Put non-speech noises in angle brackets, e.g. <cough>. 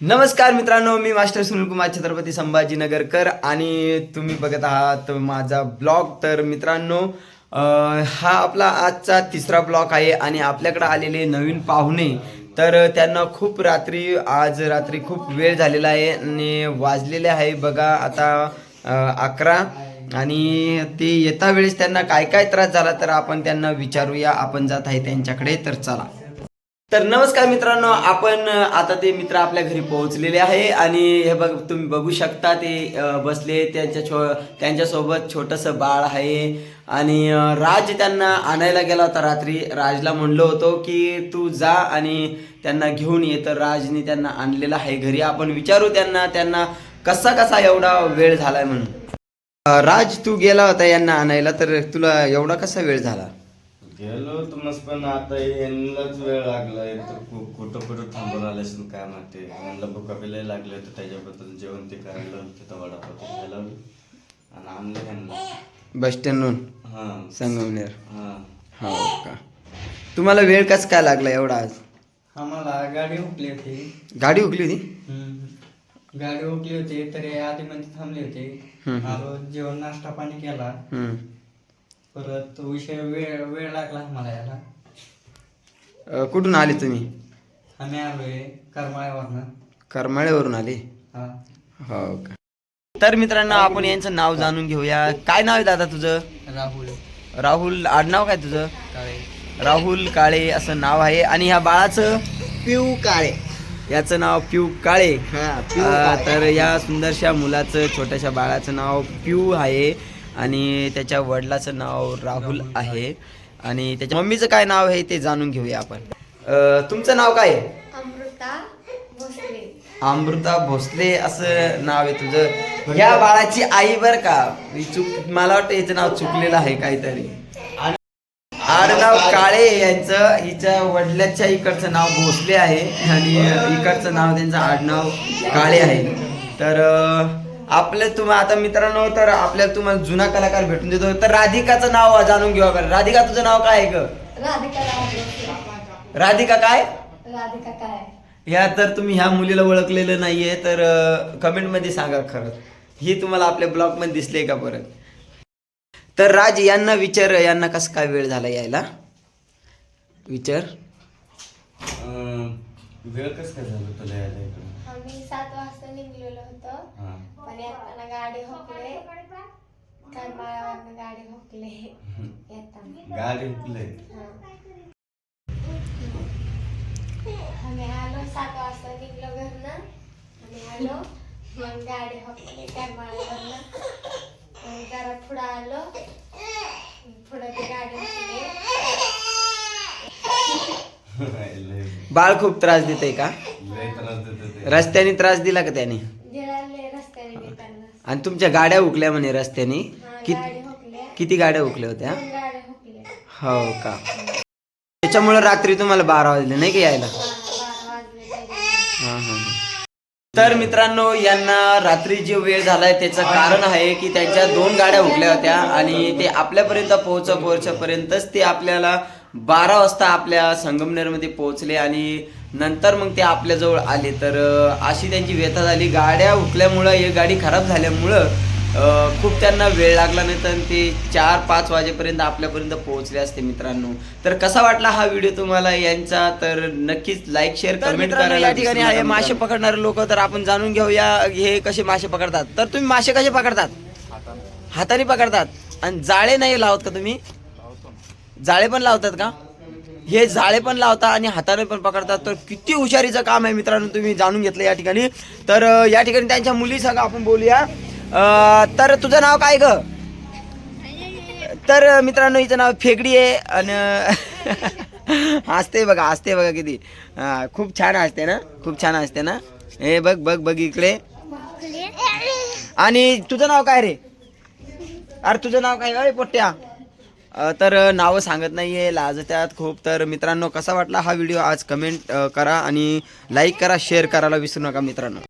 नमस्कार मित्रांनो मी मास्टर सुनील कुमार छत्रपती संभाजीनगरकर आणि तुम्ही बघत आहात माझा ब्लॉग. तर मित्रांनो हा आपला आजचा तिसरा ब्लॉग आहे आणि आपल्याकडे आलेले नवीन पाहुणे. तर त्यांना खूप रात्री आज रात्री खूप वेळ झालेला आहे आणि वाजलेले आहे बघा आता अकरा. आणि ते येता वेळेस त्यांना काय काय त्रास झाला तर आपण त्यांना विचारूया. आपण जात आहे त्यांच्याकडे तर चला. तर नमस्कार मित्रांनो आपण आता ते मित्र आपल्या घरी पोहोचलेले आहे आणि हे बघ तुम्ही बघू शकता ते बसले त्यांच्या छो त्यांच्यासोबत छोटंसं बाळ आहे. आणि राज त्यांना आणायला गेला होता रात्री. राजला म्हणलो होतो की तू जा आणि त्यांना घेऊन ये. तर राजने त्यांना आणलेलं आहे घरी. आपण विचारू त्यांना त्यांना कसा कसा एवढा वेळ झालाय म्हणून. राज तू गेला होता यांना आणायला. तर तुला एवढा कसा वेळ झाला? गेलो तुम्हाला पण आता यांनाच वेळ लागलाय तर कु- कुठं कुठं थांबून आलेस न काय माहिती. म्हणलं भुका बिलाय लागले होते त्याच्याबद्दल जेवण ते करायला तिथं वडापाव ते खायला लावलं. आणि आणलं ह्यांना. बस स्टँडहून हा. संगमनेर. हा. हो का? तुम्हाला वेळ कस काय लागला एवढा आज? आम्हाला गाडी हुकली होती. गाडी उकली होती? गाडी हुकली होती तरी आधी मध्ये थांबले होते. हम्म. आलो जेवण नाश्ता पाणी केला. हम्म. परत विषय वेळ वेळ लागला आम्हाला याला अ, कुठून आले तुम्ही? आम्ही आलोय करमाळ्यावरनं. करमाळ्यावरून आले? हा. हो का? तर मित्रांनो आपण यांचं नाव जाणून घेऊया. काय नाव आहे दादा तुझं? राहुल. राहुल आडनाव काय तुझं? काळे. राहुल काळे असं नाव आहे. आणि ह्या बाळाचं? पिऊ काळे. याचं नाव पिऊ काळे. अ, तर या सुंदरशा मुलाचं छोट्याशा बाळाचं नाव पिऊ आहे. आणि त्याच्या वडिलाचं नाव राहुल आहे. आणि त्याच्या मम्मीचं काय नाव आहे ते जाणून घेऊया आपण. अ, तुमचं नाव काय आहे? अमृता भोसले. अमृता भोसले असं नाव आहे तुझं. ह्या बाळाची आई बर का. ही चूक मला वाटतं याचं नाव चुकलेलं आहे काहीतरी. आडनाव काळे यांचं. हिच्या वडिलाच्या इकडचं नाव भोसले आहे. आणि इकडचं नाव त्यांचं आडनाव काळे आहे. तर अं, आपलं तुम्हा आता मित्रांनो तर आपल्याला तुम्हाला जुना कलाकार भेटून देतो. तर राधिकाचं नाव जाणून घेऊ आपण राधिका तुझं नाव काय आहे ग? राधिका काय? राधिका काय? ह्या तर तुम्ही ह्या मुलीला ओळखलेलं नाहीये तर कमेंटमध्ये सांगा खरं. ही तुम्हाला आपल्या ब्लॉगमध्ये दिसले का परत तर राज यांना विचार यांना कसं काय वेळ झाला यायला? विचार. अं, वेळ कसं काय झालं तुला यायला इकडं? आम्ही सात वाजता निघलेलो होतो. हा. पण येताना गाडी होकले. करमाळ्यावरनं गाडी होकले. येताना. गाडी हा. आम्ही आलो सात वाजता निघलो घरनं. आम्ही आलो. मग गाडी होकली करमाळ्यावरनं मग जरा पुढं आलो पुढं ती गाडी होकली लय बाळ खूप त्रास देते का? लय त्रास देत ते. रस्त्याने त्रास दिला का त्याने? रस्त्याने आणि तुमच्या गाड्या उकल्या म्हणे रस्त्याने? हा, किती गाडी हुकल्या. किती गाड्या उकल्या होत्या? दोन गाड्या हुकल्या. हो का? त्याच्यामुळे रात्री तुम्हाला बारा वाजले नाही का यायला? बारा वाजले तरी. हा, हा, हा. तर मित्रांनो यांना रात्री जे वेळ झालाय त्याचं कारण आहे की त्यांच्या दोन गाड्या हुकल्या होत्या आणि ते आपल्यापर्यंत पोहोच पोहोचपर्यंतच ते आपल्याला बारा वाजता आपल्या संगमनेरमध्ये पोहोचले आणि नंतर मग ते आपल्याजवळ आले. तर अशी त्यांची व्यथा झाली. गाड्या हुकल्यामुळं ही गाडी खराब झाल्यामुळं खूप त्यांना वेळ लागला. नाही तर ते चार पाच वाजेपर्यंत आपल्यापर्यंत पोहोचले असते मित्रांनो. तर कसा वाटला हा व्हिडिओ तुम्हाला यांचा? तर नक्कीच लाईक शेअर कमेंट करायला या ठिकाणी आहे मासे पकडणारे लोक तर आपण जाणून घेऊया हे कसे मासे पकडतात. तर तुम्ही मासे कसे पकडतात? हाताने पकडतात. आणि जाळे नाही लावत का तुम्ही? जाळे पण लावतात का? हे जाळे पण लावता आणि हाताने पण पकडतात. तर किती हुशारीचं काम आहे मित्रांनो तुम्ही जाणून घेतलं या ठिकाणी. तर या ठिकाणी त्यांच्या मुली सांगा आपण बोलूया. तर तुझं नाव काय ग? तर मित्रांनो हिचं नाव फेगडी आहे आणि <laughs> हसते बघा हसते बघा किती. खूप छान असते ना? खूप छान असते ना? हे बघ बघ बघ इकडे. आणि तुझं नाव काय रे? अरे तुझं नाव काय अरे पोट्ट्या तर नावं सांगत नाही आहे लाजत्यात खूप. तर मित्रांनो कसा वाटला हा व्हिडिओ? आज कमेंट करा आणि लाईक करा शेअर करायला विसरू नका मित्रांनो.